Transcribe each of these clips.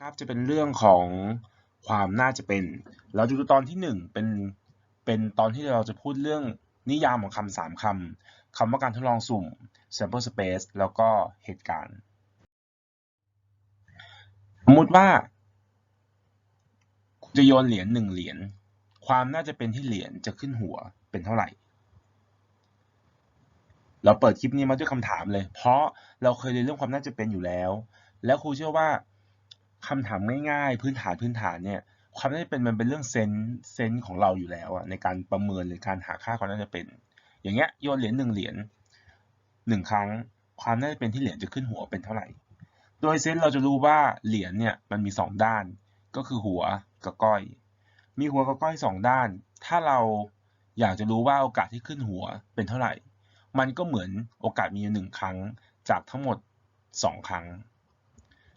นะครับจะเป็นเรื่องของความน่าจะเป็น เราจะดูตอนที่หนึ่งเป็นเป็นตอนที่เราจะพูดเรื่องนิยามของคำสามคำคำว่าการทดลองสุ่ม sample space แล้วก็เหตุการณ์ สมมติว่า คุณจะโยนเหรียญหนึ่งเหรียญความน่าจะเป็นที่เหรียญจะขึ้นหัวเป็นเท่าไหร่ เราเปิดคลิปนี้มาด้วยคำถามเลย เพราะเราเคยเรียนเรื่องความน่าจะเป็นอยู่แล้ว แล้วครูเชื่อว่า คำถามง่ายๆ พื้นฐานพื้นฐานเนี่ย ความน่าจะเป็นมันเป็นเรื่องเซนเซนของเราอยู่แล้วอะในการประเมินหรือการหาค่าความน่าจะเป็น อย่างเงี้ยโยนเหรียญหนึ่งเหรียญหนึ่งครั้ง ความน่าจะเป็นที่เหรียญจะขึ้นหัวเป็นเท่าไหร่ โดยเซนเราจะรู้ว่าเหรียญเนี่ยมันมีสองด้าน ก็คือหัวกับก้อย มีหัวกับก้อยสองด้าน ถ้าเราอยากจะรู้ว่าโอกาสที่ขึ้นหัวเป็นเท่าไหร่ มันก็เหมือนโอกาสมีหนึ่งครั้งจากทั้งหมดสองครั้ง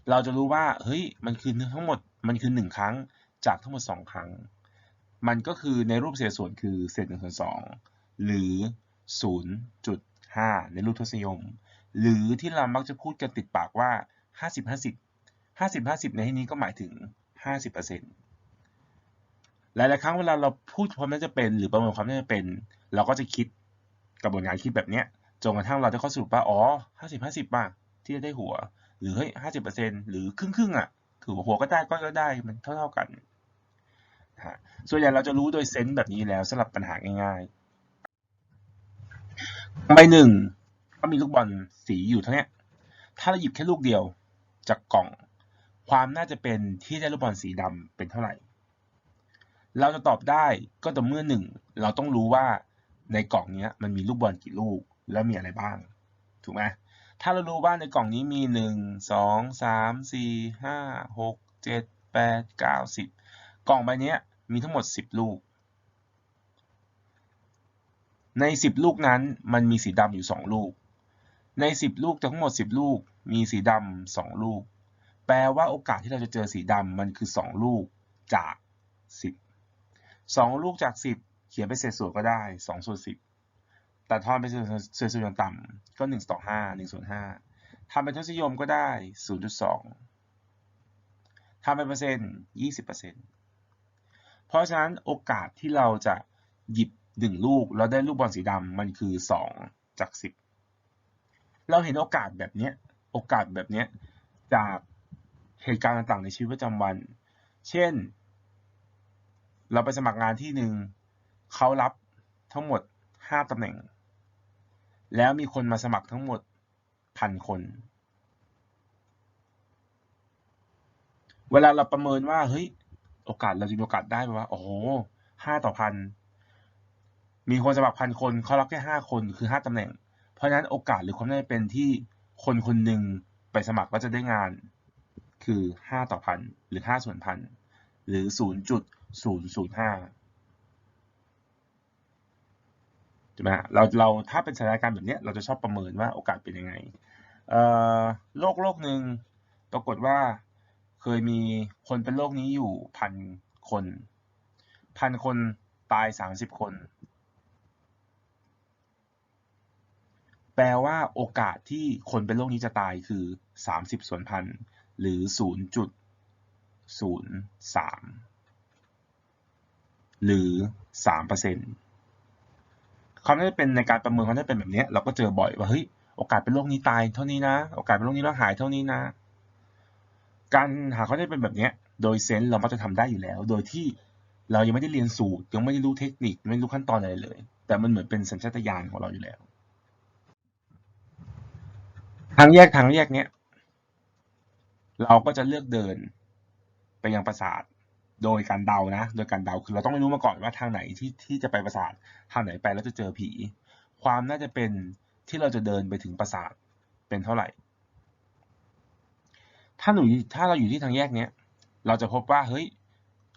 เราจะรู้ว่าเฮ้ยมันคือทั้งหมดมันคือหนึ่งครั้งจากทั้งหมดสองครั้ง มันก็คือในรูปเศษส่วนคือเศษหนึ่งส่วนสองหรือศูนย์จุดห้าในรูปทศนิยม หรือที่เรามักจะพูดกันติดปากว่าห้าสิบห้าสิบห้าสิบห้าสิบในที่นี้ก็หมายถึงห้าสิบเปอร์เซ็นต์หลายๆครั้งเวลาเราพูดความน่าจะเป็น หรือประเมินความน่าจะเป็น เราก็จะคิดกระบวนการคิดแบบเนี้ยจนกระทั่งเราได้ข้อสรุปว่าอ๋อห้าสิบห้าสิบป่ะที่จะได้หัว หรือเฮ้ยห้าสิบเปอร์เซ็นหรือครึ่งครึ่งๆอะถือหัวก็ได้ก้อยก็ได้มันเท่าเท่าๆกันฮะส่วนใหญ่เราจะรู้โดยเซนส์แบบนี้แล้วสำหรับปัญหาง่ายๆใบหนึ่งก็มีลูกบอลสีอยู่เท่านี้ถ้าเราหยิบแค่ลูกเดียวจากกล่อง ความน่าจะเป็นที่ได้ลูกบอลสีดำเป็นเท่าไหร่ เราจะตอบได้ก็ต่อเมื่อหนึ่งเราต้องรู้ว่าในกล่องนี้มันมีลูกบอลกี่ลูกและมีอะไรบ้าง ถูกไหม ถ้าเรารู้ว่าในกล่องนี้มีหนึ่งสองสามสี่ห้าหกเจ็ดแปดเก้าสิบกล่องใบนี้มีทั้งหมดสิบลูก ในสิบลูกนั้นมันมีสีดำอยู่สองลูก ในสิบลูกทั้งหมดสิบลูก มีสีดำสองลูก แปลว่าโอกาสที่เราจะเจอสีดำมันคือสองลูกจากสิบสองลูกจากสิบเขียนเป็นเศษส่วนก็ได้สองส่วนสิบ แต่ทอนเป็นเศษเศษส่วนต่ำก็หนึ่งต่อห้าหนึ่งส่วนห้าทำเป็นทศนิยมก็ได้ศูนย์จุดสองทำเป็นเปอร์เซ็นต์ยี่สิบเปอร์เซ็นต์เพราะฉะนั้นโอกาสที่เราจะหยิบหนึ่งลูกแล้วได้ลูกบอลสีดำมันคือสองจากสิบเราเห็นโอกาสแบบนี้โอกาสแบบนี้จากเหตุการณ์ต่างๆในชีวิตประจำวัน เช่น เราไปสมัครงานที่หนึ่งเขารับทั้งหมด 5ตำแหน่ง แล้วมีคนมาสมัครทั้งหมดพันคน เวลาเราประเมินว่าเฮ้ยโอกาสเราจะมีโอกาสได้ไหมว่าโอ้โหห้าต่อพันมีคนสมัครพันคนเขารับแค่ห้าคนคือห้าตำแหน่ง เพราะฉะนั้นโอกาสหรือความน่าจะเป็นที่คนคนหนึ่งไปสมัครแล้วจะได้งาน คือห้าต่อพันหรือห้าส่วนพันหรือศูนย์จุดศูนย์ศูนย์ห้า ใช่ไหมฮะเราเราถ้าเป็นสถานการณ์แบบนี้เราจะชอบประเมินว่าโอกาสเป็นยังไงโรคโรคหนึ่งปรากฏว่าเคยมีคนเป็นโรคนี้อยู่พันคนพันคนตายสามสิบคน แปลว่าโอกาสที่คนเป็นโรคนี้จะตายคือสามสิบส่วนพันหรือศูนย์จุดศูนย์สามหรือสามเปอร์เซ็นต์ ความน่าจะเป็นในการประเมินความน่าจะเป็นแบบนี้เราก็เจอบ่อยว่าเฮ้ยโอกาสเป็นโรคนี้ตายเท่านี้นะ โอกาสเป็นโรคนี้แล้วหายเท่านี้นะ การหาความน่าจะเป็นแบบนี้โดยเซนส์เรามักจะทำได้อยู่แล้ว โดยที่เรายังไม่ได้เรียนสูตรยังไม่ได้รู้เทคนิคไม่รู้ขั้นตอนอะไรเลย แต่มันเหมือนเป็นสัญชาตญาณของเราอยู่แล้ว ทางแยกทางแยกเนี้ยเราก็จะเลือกเดินไปยังปราสาท โดยการเดานะ โดยการเดาคือเราต้องไม่รู้มาก่อนว่าทางไหนที่ที่จะไปปราสาททางไหนไปแล้วจะเจอผี ความน่าจะเป็นที่เราจะเดินไปถึงปราสาทเป็นเท่าไหร่ ถ้าหนูถ้าเราอยู่ที่ทางแยกเนี้ยเราจะพบว่าเฮ้ย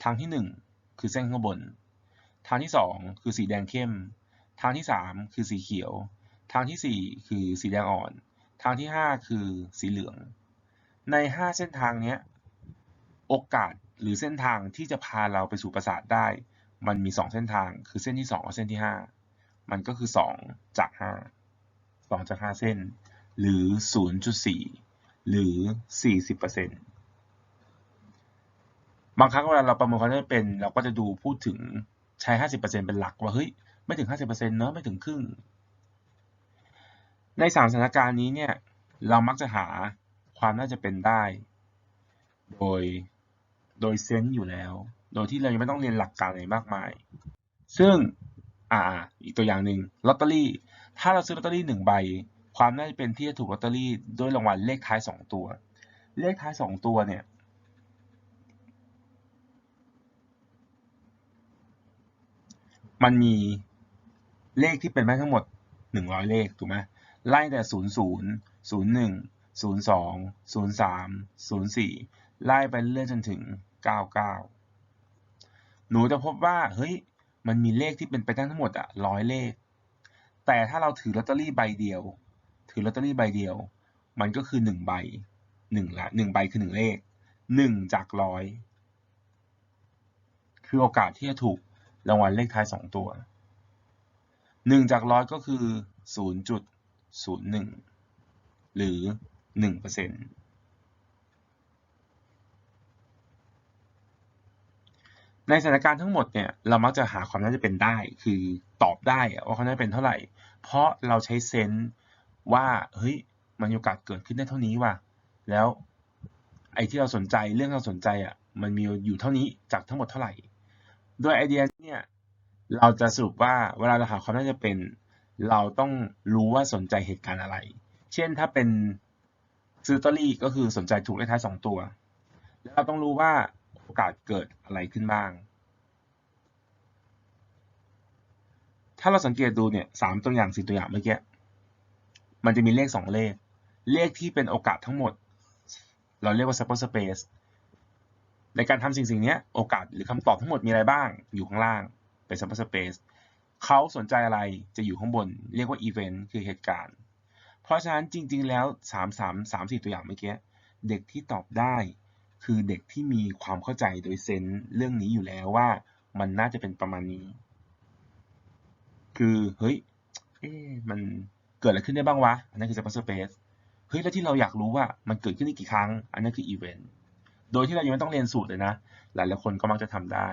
ทางที่หนึ่งคือเส้นข้างบน ทางที่สองคือสีแดงเข้ม ทางที่สามคือสีเขียว ทางที่สี่คือสีแดงอ่อน ทางที่ห้าคือสีเหลือง ในห้าเส้นทางเนี้ยโอกาส หรือเส้นทางที่จะพาเราไปสู่ปราสาทได้ มันมีสองเส้นทางคือเส้นที่สองกับเส้นที่ห้ามันก็คือสองจากห้าสองจากห้าเส้น หรือศูนย์จุดสี่หรือสี่สิบเปอร์เซ็นต์บางครั้งเวลาเราประเมินความน่าจะเป็น เราก็จะดูพูดถึงใช้ 50%เป็นหลักว่าเฮ้ยไม่ถึง 50%เนอะไม่ถึงครึ่ง ในสามสถานการณ์นี้เนี่ยเรามักจะหาความน่าจะเป็นได้ โดย โดยเซนต์อยู่แล้ว โดยที่เรายังไม่ต้องเรียนหลักการอะไรมากมาย ซึ่งอ่าอีกตัวอย่างหนึ่งลอตเตอรี่ ถ้าเราซื้อลอตเตอรี่หนึ่งใบ ความน่าจะเป็นที่จะถูกลอตเตอรี่ด้วยรางวัลเลขท้ายสองตัว เลขท้ายสองตัวเนี่ยมันมีเลขที่เป็นแม่ทั้งหมด 100 เลขถูกไหมไล่แต่ 0 0 0 1 0 2 0 3 0 4 ไล่ไปเรื่อยจนถึงเก้าเก้าหนูจะพบว่าเฮ้ยมันมีเลขที่เป็นไปได้ทั้งหมดอะร้อยเลข แต่ถ้าเราถือลอตเตอรี่ใบเดียว ถือลอตเตอรี่ใบเดียว มันก็คือหนึ่งใบหนึ่งละหนึ่งใบคือหนึ่งเลขหนึ่งจากร้อยคือโอกาสที่จะถูกรางวัลเลขท้ายสองตัวหนึ่งจากร้อยก็คือศูนย์จุดศูนย์หนึ่งหรือหนึ่งเปอร์เซ็นต์ ในสถานการณ์ทั้งหมดเนี่ยเรามักจะหาความน่าจะเป็นได้ คือตอบได้ว่าความน่าจะเป็นเท่าไหร่ เพราะเราใช้เซนส์ว่าเฮ้ยมันมีโอกาสเกิดขึ้นได้เท่านี้ว่ะแล้วไอ้ที่เราสนใจเรื่องที่เราสนใจอะมันมีอยู่เท่านี้จากทั้งหมดเท่าไหร่ โดยไอเดียเนี่ยเราจะสรุปว่าเวลาเราหาความน่าจะเป็น เราต้องรู้ว่าสนใจเหตุการณ์อะไร เช่นถ้าเป็นซื้อลอตเตอรี่ก็คือสนใจถูกเลขท้ายสองตัว แล้วเราต้องรู้ว่า โอกาสเกิดอะไรขึ้นบ้าง ถ้าเราสังเกตดูเนี่ยสามตัวอย่างสี่ตัวอย่างเมื่อกี้มันจะมีเลขสองเลข เลขที่เป็นโอกาสทั้งหมด เราเรียกว่า sample space ในการทำสิ่งสิ่งนี้โอกาสหรือคำตอบทั้งหมดมีอะไรบ้างอยู่ข้างล่างเป็น sample space เขาสนใจอะไรจะอยู่ข้างบน เรียกว่า event คือเหตุการณ์ เพราะฉะนั้นจริง ๆ แล้วสามสามสามสี่ตัวอย่างเมื่อกี้ เด็กที่ตอบได้ คือเด็กที่มีความเข้าใจโดยเซนส์เรื่องนี้อยู่แล้วว่า มันน่าจะเป็นประมาณนี้ คือเฮ้ยเอ๊มันเกิดอะไรขึ้นได้บ้างวะ อันนั้นคือ sample space เฮ้ยแล้วที่เราอยากรู้ว่ามันเกิดขึ้นได้กี่ครั้ง อันนั้นคือ event โดยที่เรายังไม่ต้องเรียนสูตรเลยนะ หลายหลายคนก็มักจะทำได้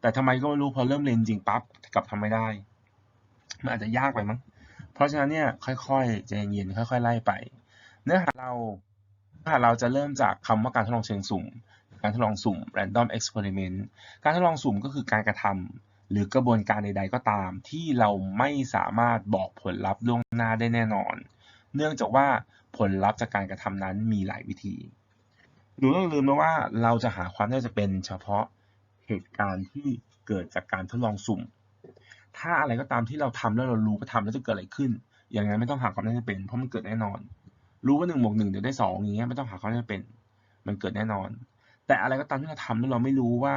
แต่ทำไมก็ไม่รู้พอเริ่มเรียนจริงปั๊บกลับทำไม่ได้ มันอาจจะยากไปมั้ง เพราะฉะนั้นเนี่ยค่อยๆใจเย็นๆค่อย ๆ ไล่ไป เนื้อหาเรา เนื้าเราจะเริ่มจากคำว่าการทดลองเชิงสุ่ม การทดลองสุ่ม random experiment การทดลองสุ่มก็คือการกระทำหรือกระบวนการใด ๆ ก็ตาม ที่เราไม่สามารถบอกผลลัพธ์ล่วงหน้าได้แน่นอน เนื่องจากว่าผลลัพธ์จากการกระทำนั้นมีหลายวิธีหนูต้องลืมนะว่าเราจะหาความน่าจะเป็นเฉพาะเหตุการณ์ที่เกิดจากการทดลองสุ่ม ถ้าอะไรก็ตามที่เราทำแล้วเรารู้ว่าทำแล้วจะเกิดอะไรขึ้น อย่างนั้นไม่ต้องหาความน่าจะเป็น เพราะมันเกิดแน่นอน รู้ว่าหนึ่งบวกหนึ่งเดี๋ยวได้สองอย่างเงี้ยไม่ต้องหาความน่าจะเป็น มันเกิดแน่นอน แต่อะไรก็ตามที่เราทำแล้วเราไม่รู้ว่า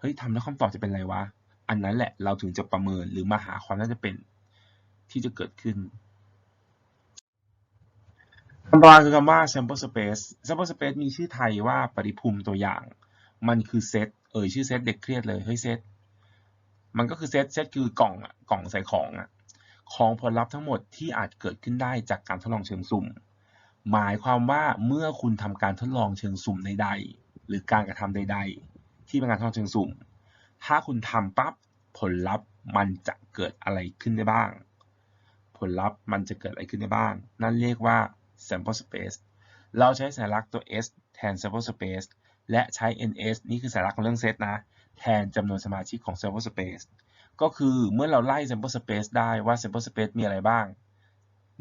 เฮ้ยทำแล้วคำตอบจะเป็นอะไรวะอันนั้นแหละเราถึงจะประเมินหรือมาหาความน่าจะเป็นที่จะเกิดขึ้นคำตอบคือคำว่า sample space sample space มีชื่อไทยว่าปริภูมิตัวอย่าง มันคือเซตเอ่ยชื่อเซตเด็กเครียดเลยเฮ้ยเซตมันก็คือเซตเซตคือกล่องอะกล่องใส่ของอะ ของผลลัพธ์ทั้งหมดที่อาจเกิดขึ้นได้จากการทดลองเชิงสุ่ม หมายความว่าเมื่อคุณทำการทดลองเชิงสุ่มใดๆหรือการกระทำใด ๆ ที่เป็นการทดลองเชิงสุ่ม ถ้าคุณทำปั๊บผลลัพธ์มันจะเกิดอะไรขึ้นได้บ้าง ผลลัพธ์มันจะเกิดอะไรขึ้นได้บ้าง นั่นเรียกว่า sample space เราใช้สัญลักษณ์ตัว s แทน sample space และใช้ ns นี่คือสัญลักษณ์ของเรื่องเซตนะ แทนจำนวนสมาชิกของ sample space ก็คือเมื่อเราไล่ sample space ได้ว่า sample space มีอะไรบ้าง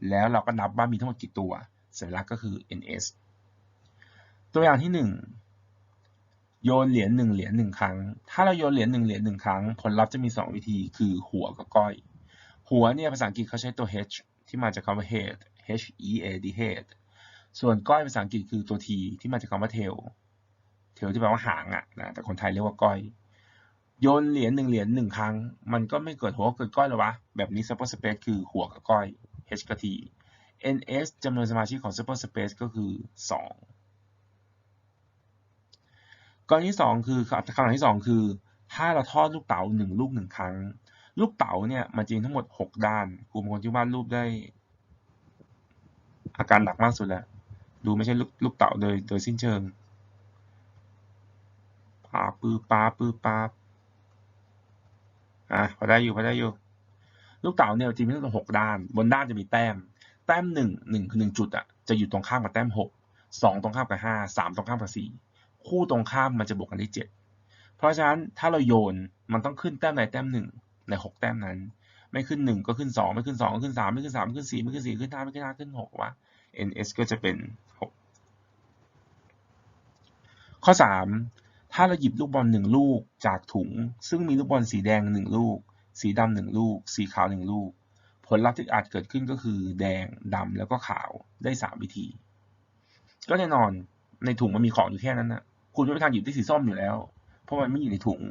แล้วเราก็นับว่ามีทั้งหมดกี่ตัว สัญลักษณ์ก็คือ ns ตัวอย่างที่ 1 โยนเหรียญหนึ่งเหรียญหนึ่งครั้ง ถ้าเราโยนเหรียญหนึ่งเหรียญหนึ่งครั้ง ผลลัพธ์จะมี 2 วิธี คือหัวกับก้อย หัวเนี่ยภาษาอังกฤษเขาใช้ตัว h ที่มาจากคำว่า head h e a d head ส่วนก้อยภาษาอังกฤษคือตัว t ที่มาจากคำว่า tail tail ที่แปลว่าหางอะนะ แต่คนไทยเรียกว่าก้อย โยนเหรียญหนึ่งเหรียญหนึ่งครั้ง มันก็ไม่เกิดหัวเกิดก้อยหรอวะ แบบนี้ sample space คือหัวกับก้อย h กับ t ns จำนวนสมาชิกของ sample space ก็คือ 2กรณีที่2คือคำถามที่2คือถ้าเราทอดลูกเต๋าหนึ่งลูกหนึ่งครั้ง ลูกเต๋าเนี่ยมันจริงทั้งหมด 6 ด้านครูเป็นคนที่วาดรูปได้ อาการหนักมากสุดแล้วดูไม่ใช่ลูกลูกเต๋าโดยโดยสิ้นเชิงปาปือปาปือปา อะพอได้อยู่พอได้อยู่ ลูกเต๋าเนี่ยจริงๆมีทั้งหมดหกด้าน บนด้านจะมีแต้ม แต้มหนึ่งหนึ่งคือหนึ่งจุดอะจะอยู่ตรงข้ามกับแต้มหกสองตรงข้ามกับห้าสามตรงข้ามกับสี่คู่ตรงข้ามมันจะบวกกันที่เจ็ดเพราะฉะนั้นถ้าเราโยนมันต้องขึ้นแต้มใดแต้มหนึ่งในหกแต้มนั้น ไม่ขึ้นหนึ่งก็ขึ้นสองไม่ขึ้นสองก็ขึ้นสามไม่ขึ้นสามไม่ขึ้นสี่ไม่ขึ้นสี่ขึ้นห้าไม่ขึ้นห้าขึ้นหกวะ ns ก็จะเป็นหกข้อสาม ถ้าเราหยิบลูกบอลหนึ่งลูกจากถุง ซึ่งมีลูกบอลสีแดงหนึ่งลูก สีดำหนึ่งลูก สีขาวหนึ่งลูก ผลลัพธ์ที่อาจเกิดขึ้นก็คือ แดงดำแล้วก็ขาวได้สามวิธี ก็แน่นอนในถุงมันมีของอยู่แค่นั้นนะคุณไม่มีทางหยิบได้สีส้มอยู่แล้ว เพราะมันไม่อยู่ในถุง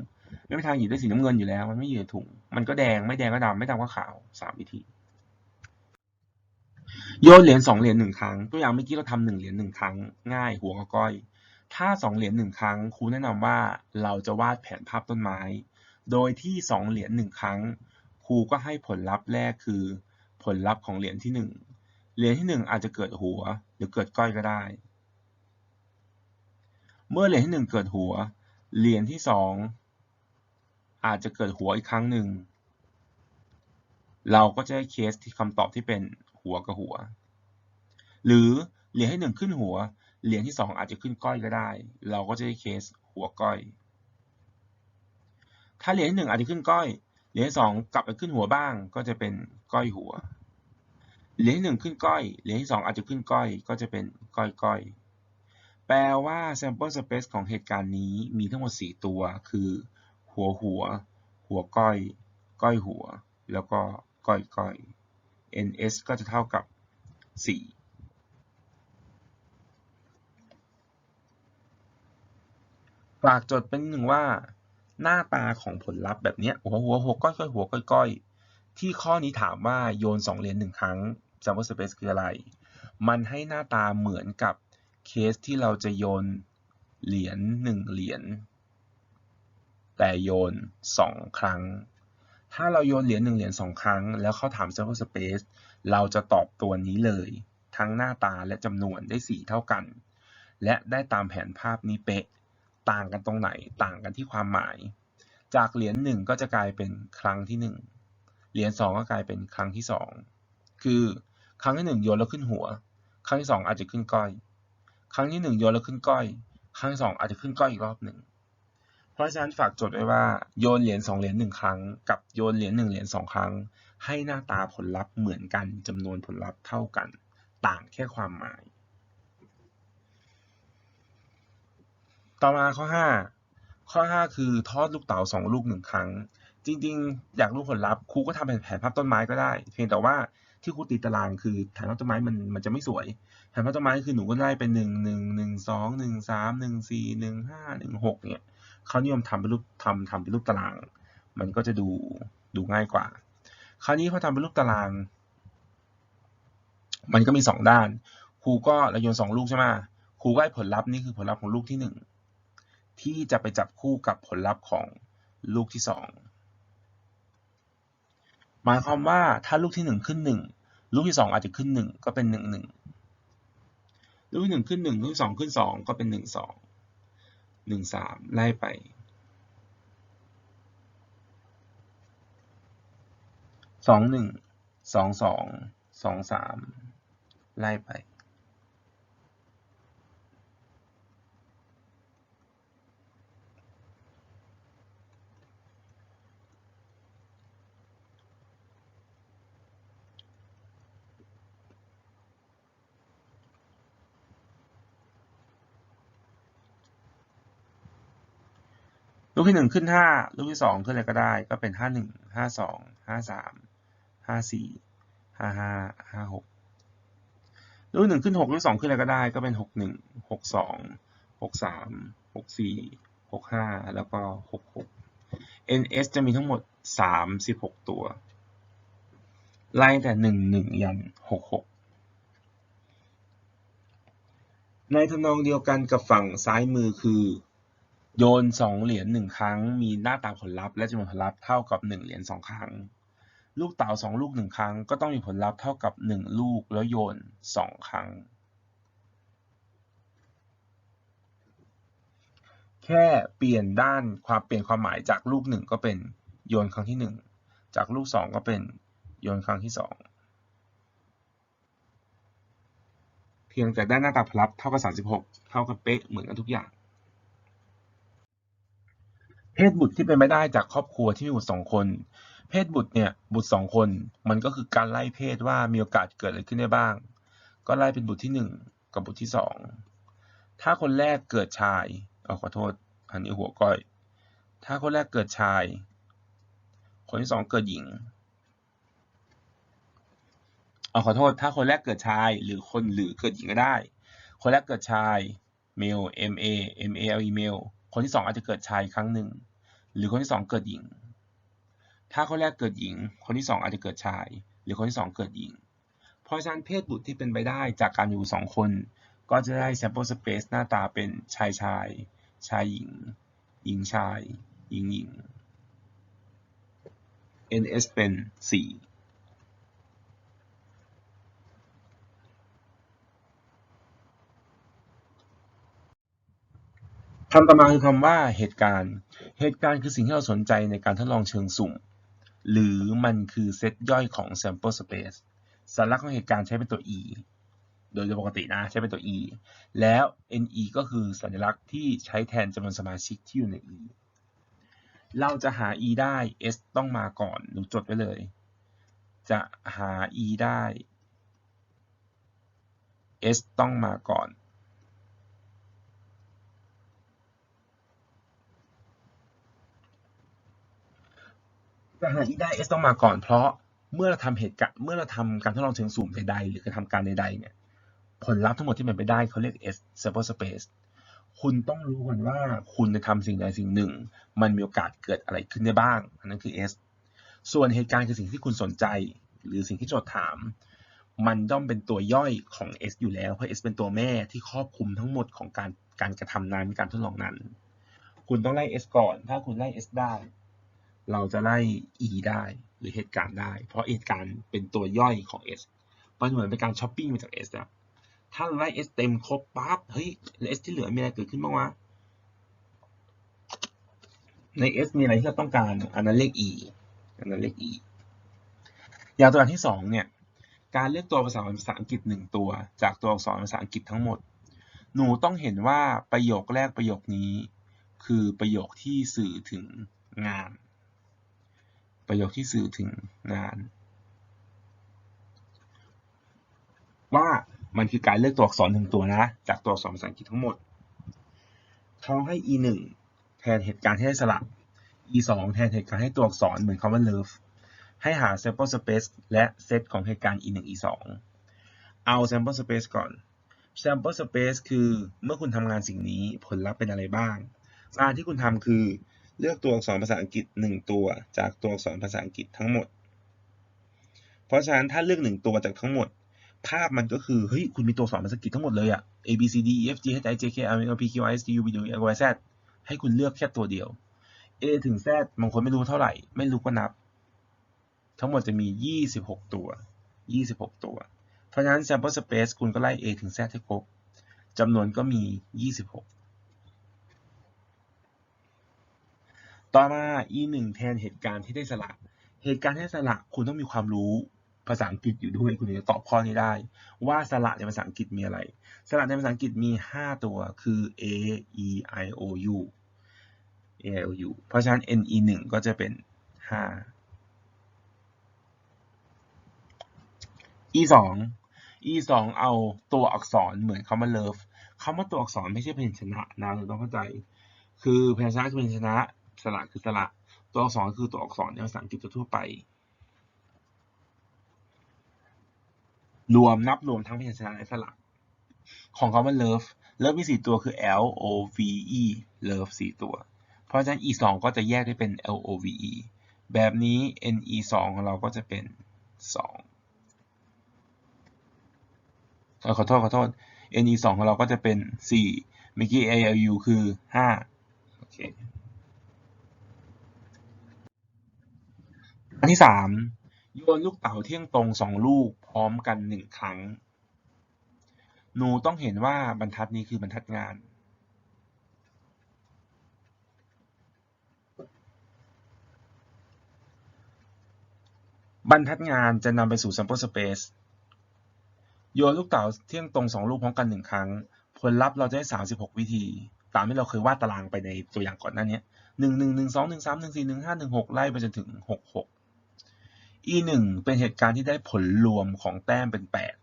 ไม่มีทางหยิบได้สีน้ำเงินอยู่แล้ว มันไม่อยู่ในถุง มันก็แดงไม่แดงก็ดำไม่ดำก็ขาวสามวิธี โยนเหรียญสองเหรียญหนึ่งครั้ง ตัวอย่างเมื่อกี้เราทำหนึ่งเหรียญหนึ่งครั้ง ง่ายหัวกับก้อย ถ้าสองเหรียญหนึ่งครั้งครูแนะนำว่าเราจะวาดแผนภาพต้นไม้ โดยที่สองเหรียญหนึ่งครั้งครูก็ให้ผลลัพธ์แรกคือ ผลลัพธ์ของเหรียญที่หนึ่งเหรียญที่หนึ่งอาจจะเกิดหัว หรือเกิดก้อยก็ได้ เมื่อเหรียญที่หนึ่งเกิดหัว เหรียญที่สองอาจจะเกิดหัวอีกครั้งหนึ่ง เราก็จะได้เคสที่คำตอบที่เป็นหัวกับหัว หรือเหรียญที่หนึ่งขึ้นหัว เหรียญที่สองอาจจะขึ้นก้อยก็ได้ เราก็จะได้เคสหัวก้อย ถ้าเหรียญที่หนึ่งอาจจะขึ้นก้อย เหรียญที่สองกลับไปขึ้นหัวบ้าง ก็จะเป็นก้อยหัว เหรียญที่หนึ่งขึ้นก้อย เหรียญที่สองอาจจะขึ้นก้อย ก็จะเป็นก้อยก้อยแปลว่า sample space ของเหตุการณ์นี้มีทั้งหมด 4 ตัว คือ หัวหัว หัวก้อย ก้อยหัว แล้วก็ก้อยก้อย ns ก็จะเท่ากับ 4 ฝากจดเป็นหนึ่งว่า หน้าตาของผลลัพธ์แบบนี้หัวหัวหัวก้อยก้อยหัวก้อยก้อยที่ข้อนี้ถามว่าโยน 2 เหรียญหนึ่งครั้ง sample space คืออะไร มันให้หน้าตาเหมือนกับเคสที่เราจะโยนเหรียญหนึ่งเหรียญแต่โยน 2 ครั้ง ถ้าเราโยนเหรียญหนึ่งเหรียญสองครั้ง แล้วเขาถาม sample space เราจะตอบตัวนี้เลย ทั้งหน้าตาและจำนวนได้ 4 เท่ากัน และได้ตามแผนภาพนี้เป๊ะ ต่างกันตรงไหน ต่างกันที่ความหมาย จากเหรียญหนึ่งก็จะกลายเป็นครั้งที่1เหรียญ2ก็กลายเป็นครั้งที่2คือครั้งที่1โยนแล้วขึ้นหัว ครั้งที่2อาจจะขึ้นก้อย ครั้งที่1โยนแล้วขึ้นก้อย ครั้งที่2อาจจะขึ้นก้อยอีกรอบหนึ่งเพราะฉะนั้นฝากจดไว้ว่าโยนเหรียญ2เหรียญ1ครั้ง กับโยนเหรียญ1เหรียญ2ครั้ง ให้หน้าตาผลลัพธ์เหมือนกันจำนวนผลลัพธ์เท่ากัน ต่างแค่ความหมาย ต่อมาข้อ 5 ข้อ 5 คือทอดลูกเต๋า2 ลูก 1 ครั้ง จริงๆ อยากรู้ผลลัพธ์ครูก็ทำเป็นแผนภาพต้นไม้ก็ได้ เพียงแต่ว่าที่ครูตีตารางคือแผนภาพต้นไม้มันมันจะไม่สวยแผนภาพต้นไม้คือหนูก็ได้เป็น1 1 1 2 1 3 1 4 1 5 1 6เนี่ยเขานิยมทำเป็นรูปทำทำเป็นรูปตาราง มันก็จะดูดูง่ายกว่า คราวนี้พอทำเป็นรูปตาราง มันก็มี 2 ด้าน ครูก็เราโยน2ลูกใช่ไหมครูก็ให้ผลลัพธ์นี่คือผลลัพธ์ของลูกที่ 1 ที่จะไปจับคู่กับผลลัพธ์ของลูกที่ 2 หมายความว่าถ้าลูกที่ 1 ขึ้น 1 ลูกที่ 2 อาจจะขึ้น 1 ก็เป็น 1 1 ลูกที่ 1 ขึ้น 1 ลูกที่ 2 ขึ้น 2 ก็เป็น 1 2 1 3 ไล่ไป 2 1 2 2 2 3 ไล่ไป กที่หนึ่งขึ้นห้าลูกที่สองขึ้นอะไรก็ได้ ก็เป็นห้าหนึ่งห้าสองห้าสามห้าสี่ห้าห้าห้าหกลูกหนึ่งขึ้นหกลูกสองขึ้นอะไรก็ได้ ก็เป็นหกหนึ่งหกสองหกสามหกสี่หกห้าแล้วก็หกหก ns จะมีทั้งหมดสามสิบหกตัว ไล่แต่หนึ่งหนึ่งยันหกหกในทำนองเดียวกันกับฝั่งซ้ายมือคือ โยนสองเหรียญหนึ่งครั้ง มีหน้าตาผลลัพธ์และจำนวนผลลัพธ์เท่ากับหนึ่งเหรียญสองครั้ง ลูกเต๋าสองลูกหนึ่งครั้ง ก็ต้องมีผลลัพธ์เท่ากับหนึ่งลูกแล้วโยนสองครั้ง แค่เปลี่ยนด้านความเปลี่ยนความหมายจากลูกหนึ่งก็เป็นโยนครั้งที่หนึ่งจากลูกสองก็เป็นโยนครั้งที่สองเพียงแต่ด้านหน้าตาพลับเท่ากับ36 เท่ากับเป๊ะเหมือนกันทุกอย่าง เพศบุตรที่เป็นไม่ได้จากครอบครัวที่มีบุตรสองคน เพศบุตรเนี่ยบุตรสองคน มันก็คือการไล่เพศว่ามีโอกาสเกิดอะไรขึ้นได้บ้าง ก็ไล่เป็นบุตรที่หนึ่งกับบุตรที่สองถ้าคนแรกเกิดชายเอาขอโทษอันนี้หัวก้อย ถ้าคนแรกเกิดชาย คนที่สองเกิดหญิงเอาขอโทษ ถ้าคนแรกเกิดชาย หรือคนหรือเกิดหญิงก็ได้ คนแรกเกิดชาย male m a m a l e male คนที่สองอาจจะเกิดชายครั้งหนึ่ง หรือคนที่สองเกิดหญิง ถ้าคนแรกเกิดหญิง คนที่สองอาจจะเกิดชาย หรือคนที่สองเกิดหญิง เพราะฉะนั้นเพศบุตรที่เป็นไปได้จากการอยู่สองคน ก็จะได้ sample space หน้าตาเป็นชายชาย ชายหญิง หญิงชาย หญิงหญิง ns เป็น 4 คำต่อมาคือคำว่าเหตุการณ์ เหตุการณ์คือสิ่งที่เราสนใจในการทดลองเชิงสุ่ม หรือมันคือเซตย่อยของ sample space สัญลักษณ์ของเหตุการณ์ใช้เป็นตัว e โดยปกตินะใช้เป็นตัว e แล้ว ne ก็คือสัญลักษณ์ที่ใช้แทนจำนวนสมาชิกที่อยู่ใน e เราจะหา e ได้ s ต้องมาก่อนหนูจดไว้เลย จะหา e ได้ s ต้องมาก่อน จะหา e ได้ s ต้องมาก่อน เพราะเมื่อเราทำเหตุการณ์เมื่อเราทำการทดลองเชิงสุ่มใดๆ หรือการทำการใดๆเนี่ยผลลัพธ์ทั้งหมดที่เป็นไปได้เขาเรียก s sample space คุณต้องรู้ก่อนว่าคุณจะทำสิ่งใดสิ่งหนึ่ง มันมีโอกาสเกิดอะไรขึ้นได้บ้าง อันนั้นคือ s ส่วนเหตุการณ์คือสิ่งที่คุณสนใจ หรือสิ่งที่โจทย์ถาม มันย่อมเป็นตัวย่อยของ s อยู่แล้ว เพราะ s เป็นตัวแม่ที่ครอบคลุมทั้งหมดของการการกระทำนั้นการทดลองนั้น คุณต้องไล่ s ก่อน ถ้าคุณไล่ s ได้ เราจะไล่ e ได้หรือเหตุการณ์ได้ เพราะเหตุการณ์เป็นตัวย่อยของ s มันเหมือนเป็นการช้อปปิ้งมาจาก s อะถ้าเราไล่ s เต็มครบปั๊บเฮ้ยแล้ว s ที่เหลือมีอะไรเกิดขึ้นบ้างวะใน s มีอะไรที่เราต้องการอันนั้นเลข e อันนั้นเลข e อย่างตัวอย่างที่สองเนี่ยการเลือกตัวภาษาภาษาอังกฤษหนึ่งตัว จากตัวอักษรภาษาอังกฤษทั้งหมด หนูต้องเห็นว่าประโยคแรกประโยคนี้ คือประโยคที่สื่อถึงงาน ประโยคที่สื่อถึงงาน ว่ามันคือการเลือกตัวอักษรหนึ่งตัวนะ จากตัวอักษรภาษาอังกฤษทั้งหมด เขาให้ e 1แทนเหตุการณ์ที่ได้สลับ e 2แทนเหตุการณ์ให้ตัวอักษรเหมือนคำว่า love ให้หา sample space และเซตของเหตุการณ์ e 1 e 2เอา sample space ก่อน sample space คือเมื่อคุณทำงานสิ่งนี้ผลลัพธ์เป็นอะไรบ้าง งานที่คุณทำคือ เลือกตัวอักษรภาษาอังกฤษ 1 ตัวจากตัวอักษรภาษาอังกฤษทั้งหมด เพราะฉะนั้นถ้าเลือก 1 ตัวจากทั้งหมด ภาพมันก็คือ เฮ้ย คุณมีตัวอักษรภาษาอังกฤษทั้งหมดเลยอะ A B C D E F G H I J K L M N O P Q R S T U V W X Y Z ให้คุณเลือกแค่ตัวเดียว A ถึง Z บางคนไม่รู้เท่าไหร่ ไม่รู้ก็นับ ทั้งหมดจะมี 26 ตัว 26 ตัว เพราะฉะนั้น sample space คุณก็ไล่ A ถึง Z ให้ครบจำนวนก็มี 26 ต่อมา e 1 แทนเหตุการณ์ที่ได้สละ เหตุการณ์ที่ได้สละคุณต้องมีความรู้ภาษาอังกฤษอยู่ด้วยคุณถึงจะตอบข้อนี้ได้ ว่าสละในภาษาอังกฤษมีอะไรสละในภาษาอังกฤษมี 5 ตัวคือ a e i o u a i o u เพราะฉะนั้น n e 1ก็จะเป็น 5 e 2 e 2เอาตัวอักษรเหมือนคำว่า love คำว่าตัวอักษรไม่ใช่พยัญชนะนะเราต้องเข้าใจ คือพยัญชนะคือพยัญชนะ สระคือสระ ตัวอักษรคือตัวอักษรในภาษาอังกฤษทั่วไป รวมนับรวมทั้งพยัญชนะและสระ ของคำว่า love love มีสี่ตัวคือ l o v e love สี่ตัว เพราะฉะนั้น e สองก็จะแยกได้เป็น l o v e แบบนี้ n e สองของเราก็จะเป็นสองขอโทษขอโทษ n e สองของเราก็จะเป็นสี่เมื่อกี้ a l u คือห้าโอเค อันที่สามโยนลูกเต๋าเที่ยงตรงสองลูกพร้อมกันหนึ่งครั้ง หนูต้องเห็นว่าบรรทัดนี้คือบรรทัดงาน บรรทัดงานจะนำไปสู่ sample space โยนลูกเต๋าเที่ยงตรงสองลูกพร้อมกันหนึ่งครั้ง ผลลัพธ์เราจะได้สสามิบหกวิธี ตามที่เราเคยวาดตารางไปในตัวอย่างก่อนหน้านี้หนึ่งหนึ่งหนึ่งสองหนึ่งสามหนึ่งสี่หนึ่งห้าหนึ่งหกไล่ไปจนถึงหกหก e หนึ่งเป็นเหตุการณ์ที่ได้ผลรวมของแต้มเป็นแปด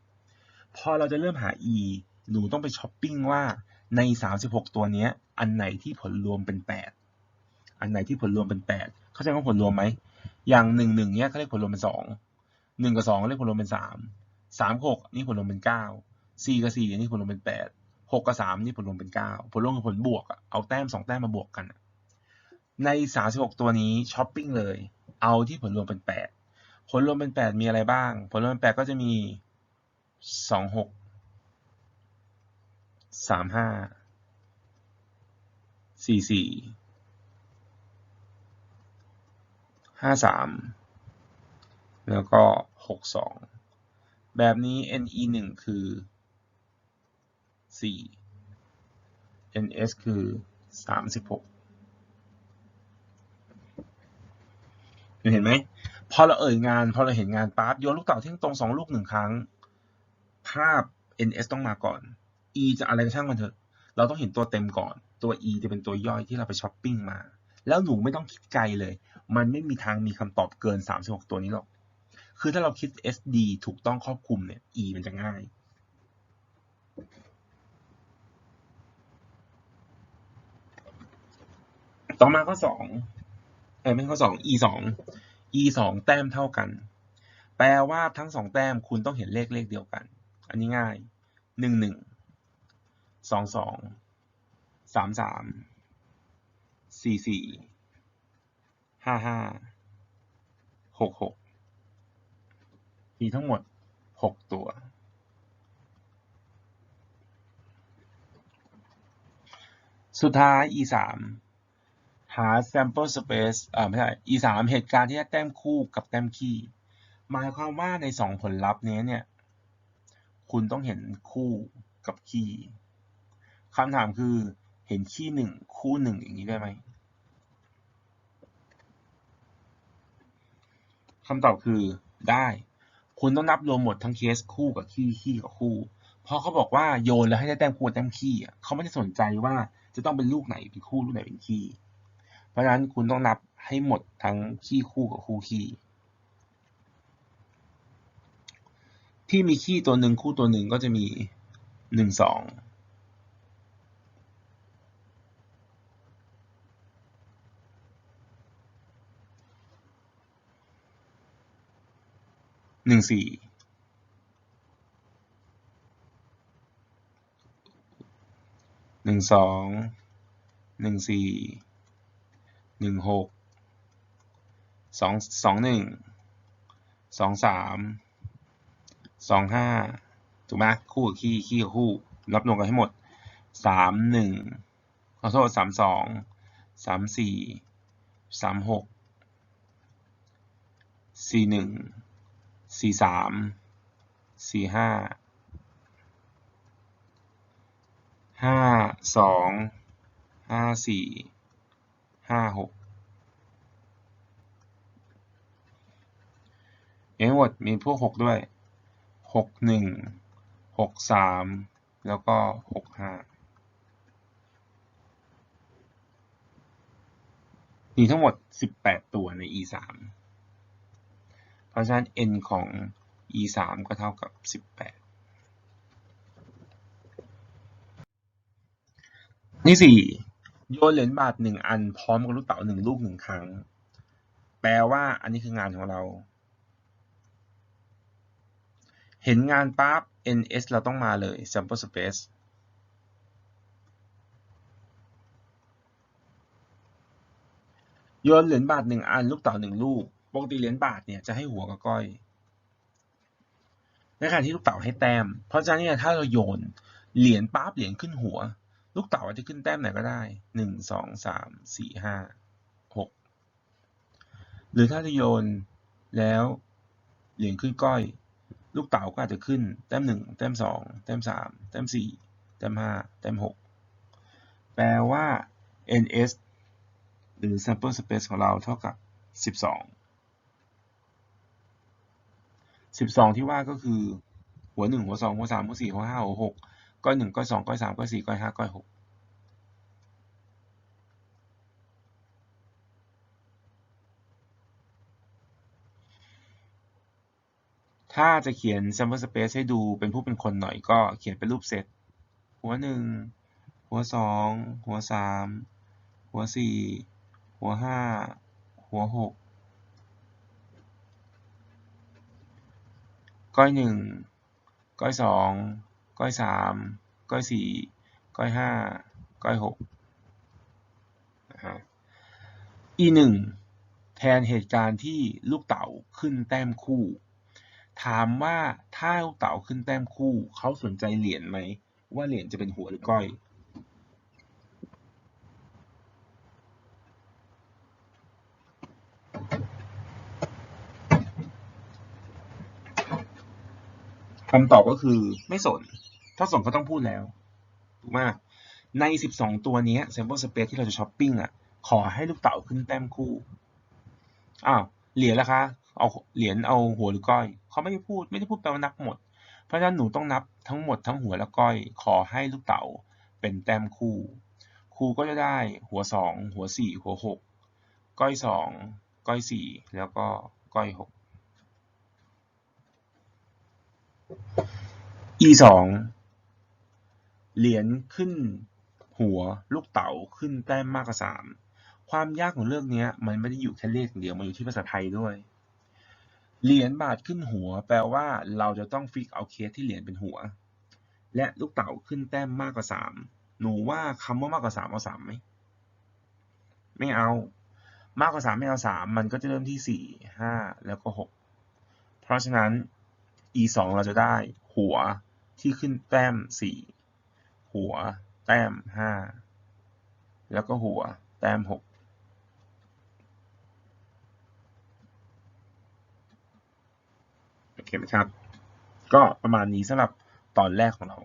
พอเราจะเริ่มหา e หนูต้องไปช้อปปิ้งว่าใน 36 ตัวนี้อันไหนที่ผลรวมเป็น 8 อันไหนที่ผลรวมเป็น 8 เข้าใจว่าผลรวมไหม อย่าง 1 1เนี้ยเขาเรียกผลรวมเป็น 2 1 กับ2เรียกผลรวมเป็น 3 3 6 นี่ผลรวมเป็น 9 4 กับ 4 นี่ผลรวมเป็น 8 6 กับ 3 นี่ผลรวมเป็น 9 ผลรวมคือผลบวกอะเอาแต้ม 2 แต้มมาบวกกัน ใน 36 ตัวนี้ช้อปปิ้งเลย เอาที่ผลรวมเป็น 8 ผลรวมเป็น 8 มีอะไรบ้าง ผลรวมเป็น 8 ก็จะมี 2 6สามห้าสี่สี่ห้าสามแล้วก็หกสองแบบนี้ NE หนึ่งคือสี่ NS คือสามสิบหกเห็นไหม พอเราเอ่ยงานพอเราเห็นงานปั๊บโยนลูกเต๋าทิ้งตรงสองลูกหนึ่งครั้ง ภาพ NS ต้องมาก่อน e จะอะไรก็ช่างมันเถอะ เราต้องเห็นตัวเต็มก่อน ตัว e จะเป็นตัวย่อยที่เราไปช้อปปิ้งมา แล้วหนูไม่ต้องคิดไกลเลย มันไม่มีทางมีคำตอบเกิน 36 ตัวนี้หรอก คือถ้าเราคิด SD ถูกต้องครอบคลุมเนี่ย e มันจะง่ายต่อมาข้อ2เออไม่ข้อ2 e 2 e 2แต้มเท่ากัน แปลว่าทั้งสองแต้มคุณต้องเห็นเลขเลขเดียวกัน อันนี้ง่าย 1 1สองสองสามสามสี่สี่ห้าห้าหกหกมีทั้งหมดหกตัว สุดท้าย e สาม หา sample space อ่าไม่ใช่ e สามเหตุการณ์ที่ได้แต้มคู่กับแต้มคี่ หมายความว่าในสองผลลัพธ์นี้เนี่ย คุณต้องเห็นคู่กับคี่คำถามคือเห็นขี้หนึ่งคู่หนึ่งอย่างนี้ได้ไหมคำตอบคือได้ คุณต้องนับรวมหมดทั้งเคสคู่กับขี้ขี้กับคู่ เพราะเขาบอกว่าโยนแล้วให้ได้แต้มคู่แต้มขี้อ่เขาไม่ได้สนใจว่าจะต้องเป็นลูกไหนเป็นคู่ลูกไหนเป็นขี้ ราะฉะนั้นคุณต้องนับให้หมดทั้งขี้คู่กับคู่ขี้ที่มีขี้ตัวหนึ่งคู่ตัวหนึ่งก็จะมีหนึ่งสองหนึ่งสี่หนึ่งสองหนึ่งสี่ หนึ่งหกสองสองหนึ่งสองสามสองห้าถูกไหมคู่กับขี้ขี้กับคู่รับรวมกันให้หมดสามหนึ่งขอโทษสามสองสามสี่สามหกสี่หนึ่งสี่สามสี่ห้าห้าสองห้าสี่ ห้าหกยังหมดมีพวกหกด้วยหกหนึ่งหกสามแล้วก็หกห้ามีทั้งหมดสิบแปดตัวใน e สามเพราะฉะนั้น n ของ e 3ก็เท่ากับ 18 นี่สิ โยนเหรียญบาทหนึ่งอันพร้อมกับลูกเต๋าหนึ่งลูกหนึ่งครั้ง แปลว่าอันนี้คืองานของเรา เห็นงานปั๊บ ns เราต้องมาเลย sample space โยนเหรียญบาทหนึ่งอัน ลูกเต๋าหนึ่งลูก ปกติเหรียญบาทเนี่ยจะให้หัวกับก้อย ในขณะที่ลูกเต๋าให้แต้ม เพราะฉะนั้นเนี่ยถ้าเราโยนเหรียญปั๊บเหรียญขึ้นหัว ลูกเต๋าจะขึ้นแต้มไหนก็ได้หนึ่งสองสามสี่ห้าหกหรือถ้าจะโยนแล้วเหรียญขึ้นก้อย ลูกเต๋าก็อาจจะขึ้นแต้มหนึ่งแต้มสองแต้มสามแต้มสี่แต้มห้าแต้มหกแปลว่า ns หรือ sample space ของเราเท่ากับ 12สิบสองที่ว่าก็คือ หัวหนึ่งหัวสองหัวสามหัวสี่หัวห้าหัวห ก้อยหนึ่งก้อยสองก้อยสามก้อยสี่ก้อยห้าก้อยหกถ้าจะเขียน sample space ให้ดูเป็นผู้เป็นคนหน่อยก็เขียนเป็นรูปเซตหัวหนึ่งหัวสองหัวสามหัวสี่หัวห้าหัวหกก้อยหนึ่งก้อยสอง ก้อยสามก้อยสี่ก้อยห้าก้อยหกนะฮะ e หนึ่งแทนเหตุการณ์ที่ลูกเต๋าขึ้นแต้มคู่ ถามว่าถ้าลูกเต๋าขึ้นแต้มคู่เขาสนใจเหรียญไหมว่าเหรียญจะเป็นหัวหรือก้อย คำตอบก็คือไม่สน ถ้าสนก็ต้องพูดแล้วถูกไหมใน 12 ตัวนี้ sample space ที่เราจะช้อปปิ้งอะขอให้ลูกเต๋าขึ้นแต้มคู่อ้าวเหรียญละคะเอาเหรียญเอาหัวหรือก้อยเขาไม่ได้พูดไม่ได้พูดแปลว่านับหมด เพราะฉะนั้นหนูต้องนับทั้งหมดทั้งหัวและก้อย ขอให้ลูกเต๋าเป็นแต้มคู่ครูก็จะได้หัวสองหัวสี่หัวหกก้อยสองก้อยสี่แล้วก็ก้อยหก e สอง เหรียญขึ้นหัวลูกเต๋าขึ้นแต้มมากกว่าสามความยากของเรื่องนี้มันไม่ได้อยู่แค่เลขอย่างเดียวมันอยู่ที่ภาษาไทยด้วย เหรียญบาทขึ้นหัว แปลว่าเราจะต้องฟิกเอาเคสที่เหรียญเป็นหัว และลูกเต๋าขึ้นแต้มมากกว่าสามหนูว่าคำว่ามากกว่าสามเอาสามไหมไม่เอา มากกว่าสามไม่เอาสามมันก็จะเริ่มที่สี่ห้าแล้วก็หกเพราะฉะนั้น e สองเราจะได้หัวที่ขึ้นแต้มสี่ หัว แต้มห้าแล้วก็หัว แต้มหกโอเคไหมครับ ก็ประมาณนี้สำหรับตอนแรกของเรา